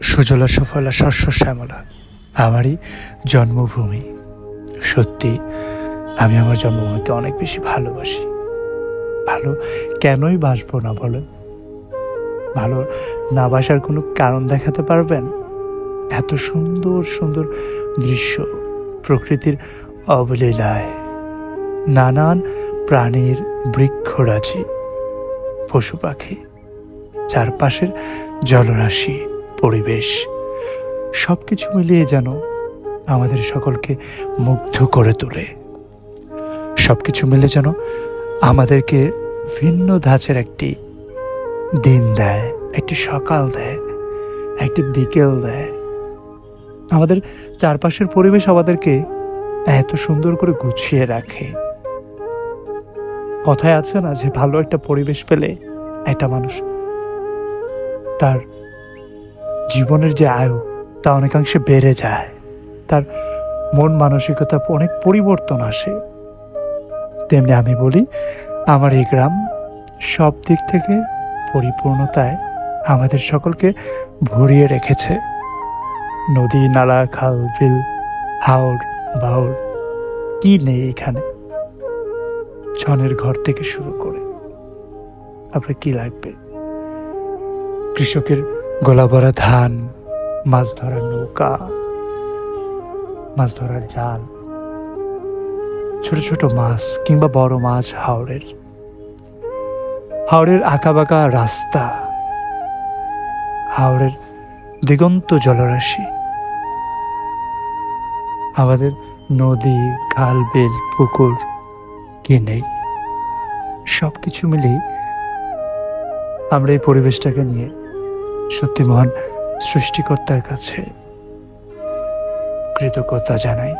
সুজলা, সুফলা শস্য শ্যামলা। আমারই জন্মভূমি। সত্যি, আমি আমার জন্মভূমিকে অনেক বেশি ভালোবাসি। ভালো কেনই বাসবো না বলেন ভালো না বাসার কোনো কারণ দেখাতে পারবেন? এত সুন্দর সুন্দর দৃশ্য, প্রকৃতির অবলীলায়। নানান প্রাণীর বৃক্ষরাজি, পশু পাখি, চারপাশের জলরাশি। পরিবেশ। সব কিছু মিলিয়ে যেন আমাদের সকলকে মুগ্ধ করে তোলে। সব কিছু মিলে যেন আমাদেরকে ভিন্ন ধাঁচের একটি দিন দেয়, একটি সকাল দেয়, একটি বিকেল দেয়। আমাদের চারপাশের পরিবেশ আমাদেরকে এত সুন্দর করে গুছিয়ে রাখে। কথায় আছে না যে ভালো একটা পরিবেশ পেলে একটা মানুষ তার জীবনের যে আয়ু, তা অনেকাংশে বেড়ে যায়। তার মন মানসিকতা অনেক পরিবর্তন আসে। তেমনি আমি বলি, আমার এই গ্রাম সব দিক থেকে পরিপূর্ণতায় আমাদের সকলকে ভরিয়ে রেখেছে। নদী, নালা, খাল, বিল হাওড় বাউর, কি নেই এখানে? ছনের ঘর থেকে শুরু করে। আপনার কি লাগবে? কৃষকের গোলা ভরা ধান, মাছ ধরার নৌকা, মাছ ধরার জাল, ছোট ছোট মাছ কিংবা বড় মাছ হাওড়ের। হাওড়ের আঁকাবাঁকা রাস্তা, হাওড়ের দিগন্ত জলরাশি। আমাদের নদী, খাল, বিল, পুকুর, কি নেই? সব কিছু মিলেই আমরা এই পরিবেশটাকে নিয়ে সত্যি মহান সৃষ্টিকর্তার কাছে কৃতজ্ঞতা জানাই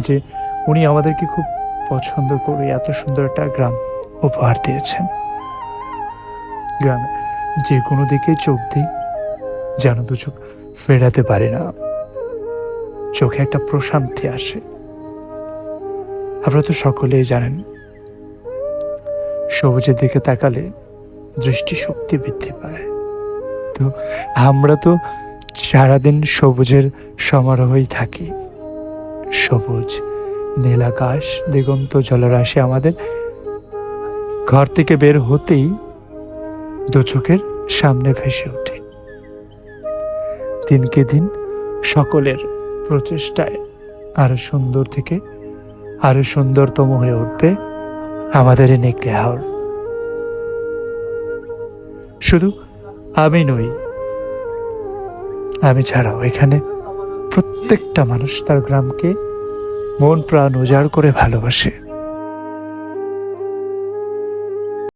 যে উনি আমাদেরকে খুব পছন্দ করে এত সুন্দর একটা গ্রাম উপহার দিয়েছেন। গ্রামে যে কোনো দিকে চোখ দিই, যেন দু চোখ ফেরাতে পারি না। চোখে একটা প্রশান্তি আসে। আপনারা তো সকলেই জানেন, সবুজের দিকে তাকালে দৃষ্টিশক্তি বৃদ্ধি পায়। তো আমরা তো সারাদিন সবুজের সমারোহই থাকি। সবুজ, নীল আকাশ, দিগন্ত জলরাশি আমাদের ঘর থেকে বের হতেই দু চোখের সামনে ভেসে ওঠে। দিনকে দিন সকলের প্রচেষ্টায় আরও সুন্দর থেকে আরও সুন্দরতম হয়ে উঠবে আমাদের এই নেকলে হাওড় শুধু আমি নই। আমি ছাড়াও এখানে প্রত্যেকটা মানুষ তার গ্রামকে মন প্রাণ উজাড় করে ভালোবাসে।